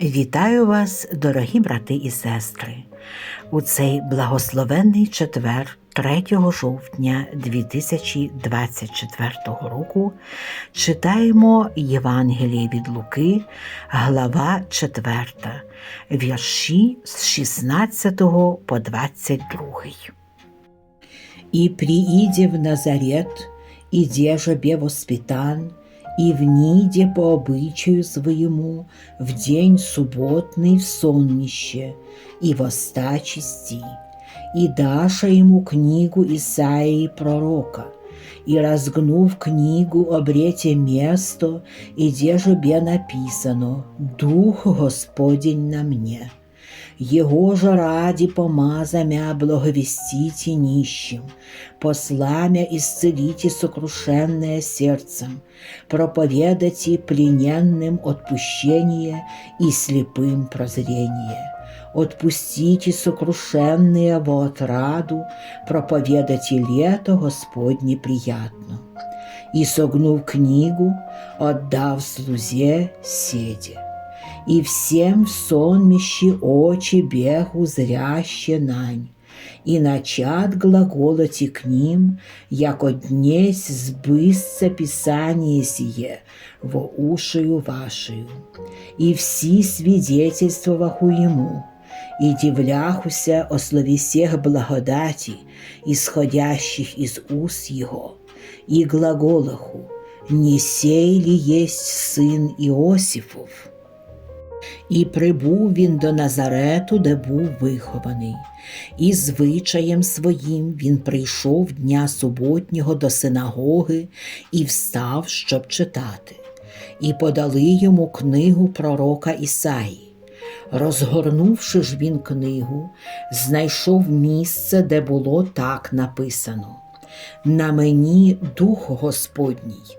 Вітаю вас, дорогі брати і сестри, у цей благословенний четвер 3 жовтня 2024 року читаємо Євангеліє від Луки, глава 4, вірші з 16 по 22. И прииде в Назарет, деже бе воспитан, и в Ниде по обычаю своему в день субботный в соннище, и воста чести, и даша ему книгу Исаии пророка, и разгнув книгу, обрете место, и деже бе написано «Дух Господень на мне». Его же ради помаза мя благовестите нищим, посла мя исцелите сокрушенное сердцем, проповедайте плененным отпущение и слепым прозрение. Отпустите сокрушенные во отраду, проповедайте лето Господне приятно. И согнув книгу, отдав слузе седе И всем в сонмище очи бегу зряще нань, и начат глаголоти к ним, яко днесь сбысться Писание сие во ушию вашию, и все свидетельствоваху ему, и дивляхуся о слове всех благодати, исходящих из уст его, и глаголаху, не сей ли есть сын Иосифов? І прибув він до Назарету, де був вихований, і звичаєм своїм він прийшов дня суботнього до синагоги і встав, щоб читати, і подали йому книгу пророка Ісаї. Розгорнувши ж він книгу, знайшов місце, де було так написано. На мені дух Господній,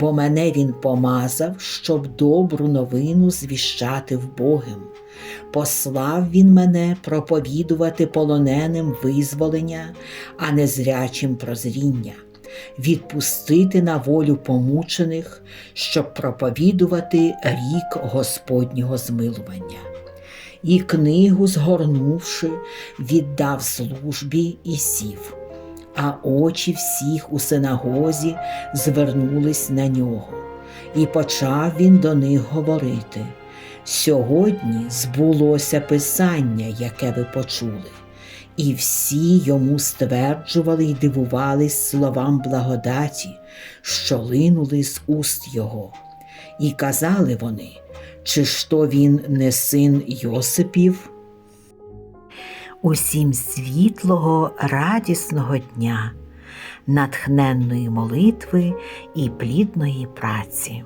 бо мене він помазав, щоб добру новину звіщати вбогим. Послав він мене проповідувати полоненим визволення, а незрячим прозріння, відпустити на волю помучених, щоб проповідувати рік Господнього змилування. І книгу, згорнувши, віддав службі і сів а очі всіх у синагозі звернулись на нього, і почав він до них говорити. Сьогодні збулося писання, яке ви почули, і всі йому стверджували й дивувались словам благодаті, що линули з уст його. І казали вони, чи ж то він не син Йосипів? Усім світлого, радісного дня, натхненної молитви і плідної праці.